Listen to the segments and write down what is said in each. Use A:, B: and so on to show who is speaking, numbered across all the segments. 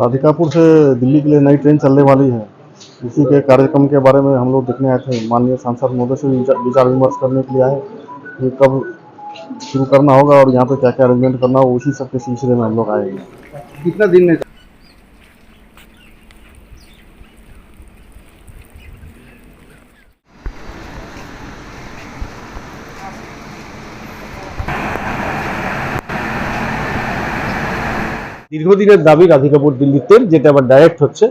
A: राधिकापुर से दिल्ली के लिए नई ट्रेन चलने वाली है। इसी के कार्यक्रम के बारे में हम लोग देखने आए थे। माननीय सांसद महोदय से विचार विमर्श करने के लिए आए। ये कब शुरू करना होगा और यहाँ पे क्या क्या अरेंजमेंट करना होगा, उसी सब के सिलसिले में हम लोग आएँगे
B: कितना दिन में
C: দীর্ঘদিনের দাবি রাধিকাপুর দিল্লির তেল যেটা আবার ডাইরেক্ট হচ্ছে,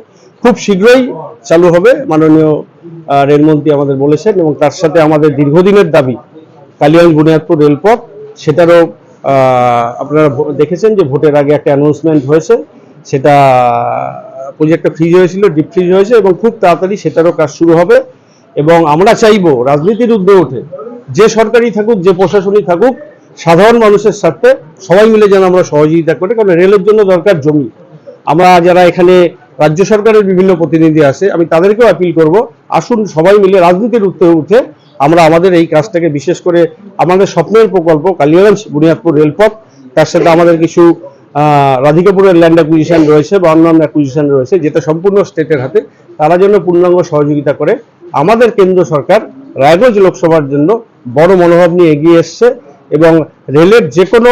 C: খুব শীঘ্রই চালু হবে। মাননীয় রেলমন্ত্রী আমাদের বলেছেন এবং তার সাথে আমাদের দীর্ঘদিনের দাবি কালিয়াঞ্জ বুনিয়াদপুর রেলপথ, সেটারও আপনারা দেখেছেন যে ভোটের আগে একটা অ্যানাউন্সমেন্ট হয়েছে। সেটা প্রজেক্টটা ফ্রিজ হয়েছিল ডিপ ফ্রিজ হয়েছে এবং খুব তাড়াতাড়ি সেটারও কাজ শুরু হবে এবং আমরা চাইব রাজনীতির উদ্যোগ ওঠে যে সরকারি থাকুক, যে প্রশাসনই থাকুক সাধারণ মানুষের স্বার্থে সবাই মিলে যেন আমরা সহযোগিতা করি, কারণ রেলের জন্য দরকার জমি। আমরা যারা এখানে রাজ্য সরকারের বিভিন্ন প্রতিনিধি আছে, আমি তাদেরকেও আপিল করব, আসুন সবাই মিলে রাজনীতির উঠতে উঠে আমরা আমাদের এই কাজটাকে বিশেষ করে আমাদের স্বপ্নের প্রকল্প, কালিয়াগঞ্জ বুনিয়াদপুর রেলপথ, তার সাথে আমাদের কিছু রাধিকাপুরের ল্যান্ড অ্যাকুইজিশন রয়েছে বা অন্যান্য অ্যাকুইজিশন রয়েছে, যেটা সম্পূর্ণ স্টেটের হাতে, তারা যেন পূর্ণাঙ্গ সহযোগিতা করে। আমাদের কেন্দ্র সরকার রায়গঞ্জ লোকসভার জন্য বড় মনোভাব নিয়ে এগিয়ে এসছে। এবং রেলের যে কোনো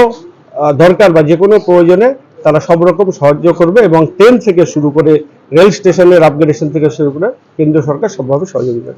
C: দরকার বা যে কোনো প্রয়োজনে তারা সব রকম সাহায্য করবে এবং ট্রেন থেকে শুরু করে রেল স্টেশনের আপগ্রেডেশন থেকে শুরু করে কেন্দ্র সরকার সবভাবে সহযোগিতা